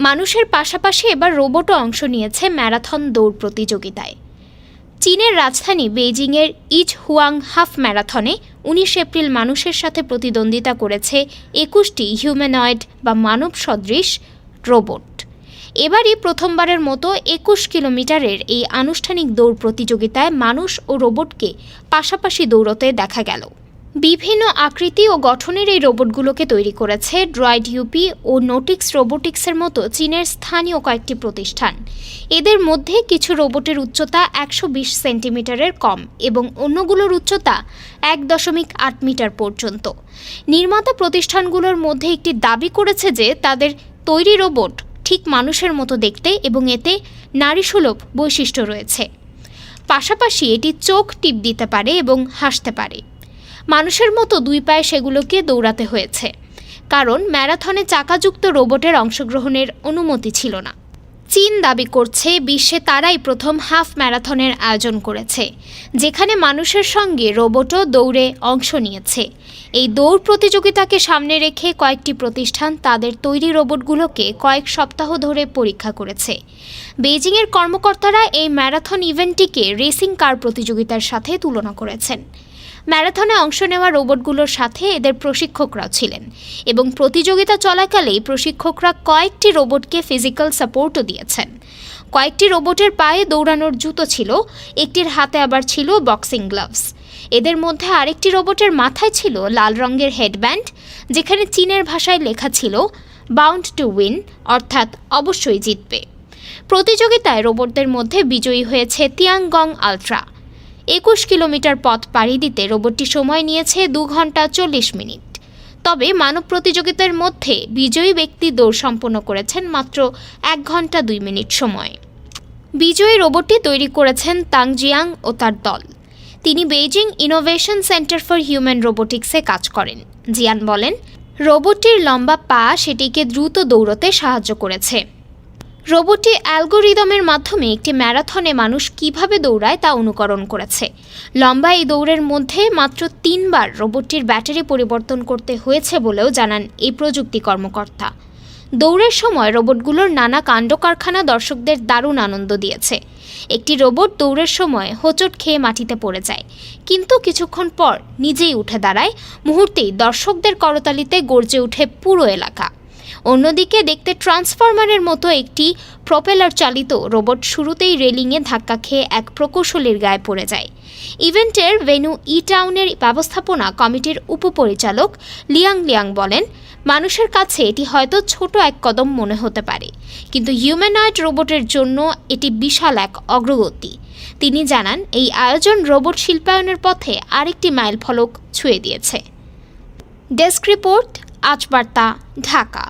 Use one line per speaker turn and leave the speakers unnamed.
মানুষের পাশাপাশি এবার রোবটও অংশ নিয়েছে ম্যারাথন দৌড় প্রতিযোগিতায়। চীনের রাজধানী বেইজিংয়ের ইচ হুয়াং হাফ ম্যারাথনে উনিশ এপ্রিল মানুষের সাথে প্রতিদ্বন্দ্বিতা করেছে একুশটি হিউম্যানয়েড বা মানব সদৃশ রোবট। এবারই প্রথমবারের মতো একুশ কিলোমিটারের এই আনুষ্ঠানিক দৌড় প্রতিযোগিতায় মানুষ ও রোবটকে পাশাপাশি দৌড়তে দেখা গেল। বিভিন্ন আকৃতি ও গঠনের এই রোবটগুলোকে তৈরি করেছে ড্রয়েড ইউপি ও নোটিক্স রোবোটিক্সের মতো চীনের স্থানীয় কয়েকটি প্রতিষ্ঠান। এদের মধ্যে কিছু রোবটের উচ্চতা একশো বিশ সেন্টিমিটারের কম এবং অন্যগুলোর উচ্চতা এক দশমিক আট মিটার পর্যন্ত। নির্মাতা প্রতিষ্ঠানগুলোর মধ্যে একটি দাবি করেছে যে তাদের তৈরি রোবট ঠিক মানুষের মতো দেখতে এবং এতে নারীসুলভ বৈশিষ্ট্য রয়েছে। পাশাপাশি এটি চোখ টিপ দিতে পারে এবং হাসতে পারে। মানুষের মতো দুই পায়ে সেগুলোকে দৌড়াতে হয়েছে। কারণ ম্যারাথনে চাকাযুক্ত রোবটের অংশগ্রহণের অনুমতি ছিল না। চীন দাবি করছে বিশ্বে তারাই প্রথম হাফ ম্যারাথনের আয়োজন করেছে, যেখানে মানুষের সঙ্গে রোবটও দৌড়ে অংশ নিয়েছে। এই দৌড় প্রতিযোগিতাকে সামনে রেখে কয়েকটি প্রতিষ্ঠান তাদের তৈরি রোবটগুলোকে কয়েক সপ্তাহ ধরে পরীক্ষা করেছে। বেজিংয়ের কর্মকর্তারা এই ম্যারাথন ইভেন্টটিকে রেসিং কার প্রতিযোগিতার সাথে তুলনা করেছেন। ম্যারাথনে অংশ নেওয়া রোবটগুলোর সাথে এদের প্রশিক্ষকরাও ছিলেন এবং প্রতিযোগিতা চলাকালেই প্রশিক্ষকরা কয়েকটি রোবটকে ফিজিক্যাল সাপোর্টও দিয়েছেন। কয়েকটি রোবটের পায়ে দৌড়ানোর জুতো ছিল, একটির হাতে আবার ছিল বক্সিং গ্লাভস এদের মধ্যে আরেকটি রোবটের মাথায় ছিল লাল রঙের হেডব্যান্ড যেখানে চীনের ভাষায় লেখা ছিল বাউন্ড টু উইন অর্থাৎ অবশ্যই জিতবে। প্রতিযোগিতায় রোবটদের মধ্যে বিজয়ী হয়েছে তিয়াংগং আলট্রা। একুশ কিলোমিটার পথ পাড়ি দিতে রোবটটি সময় নিয়েছে দু ঘণ্টা চল্লিশ মিনিট। তবে মানব প্রতিযোগিতার মধ্যে বিজয়ী ব্যক্তি দৌড় সম্পন্ন করেছেন মাত্র এক ঘণ্টা দুই মিনিট সময়। বিজয়ী রোবটটি তৈরি করেছেন তাংজিয়াং ও তার দল। তিনি Beijing innovation centre for human রোবোটিক্সে কাজ করেন। জিয়ান বলেন, রোবটটির লম্বা পা সেটিকে দ্রুত দৌড়তে সাহায্য করেছে। রোবটটি অ্যালগোরিদমের মাধ্যমে একটি ম্যারাথনে মানুষ কীভাবে দৌড়ায় তা অনুকরণ করেছে। লম্বা এই দৌড়ের মধ্যে মাত্র তিনবার রোবটটির ব্যাটারি পরিবর্তন করতে হয়েছে বলেও জানান এই প্রযুক্তি কর্মকর্তা। দৌড়ের সময় রোবটগুলোর নানা কাণ্ড কারখানা দর্শকদের দারুণ আনন্দ দিয়েছে। একটি রোবট দৌড়ের সময় হোঁচট খেয়ে মাটিতে পড়ে যায়, কিন্তু কিছুক্ষণ পর নিজেই উঠে দাঁড়ায়। মুহূর্তেই দর্শকদের করতালিতে গর্জে ওঠে পুরো এলাকা। অন্যদিকে দেখতে ট্রান্সফরমারের মতো একটি প্রপেলার চালিত রোবট শুরুতেই রেলিংয়ে ধাক্কা খেয়ে এক প্রকৌশলীর গায়ে পড়ে যায়। ইভেন্টের ভেনু ই টাউনের ব্যবস্থাপনা কমিটির উপপরিচালক লিয়াং লিয়াং বলেন, মানুষের কাছে এটি হয়তো ছোট এক কদম মনে হতে পারে, কিন্তু হিউম্যানয়েড রোবটের জন্য এটি বিশাল এক অগ্রগতি। তিনি জানান, এই আয়োজন রোবট শিল্পায়নের পথে আরেকটি মাইল ফলক ছুঁয়ে দিয়েছে। ডেস্ক রিপোর্ট, আজ বার্তা, ঢাকা।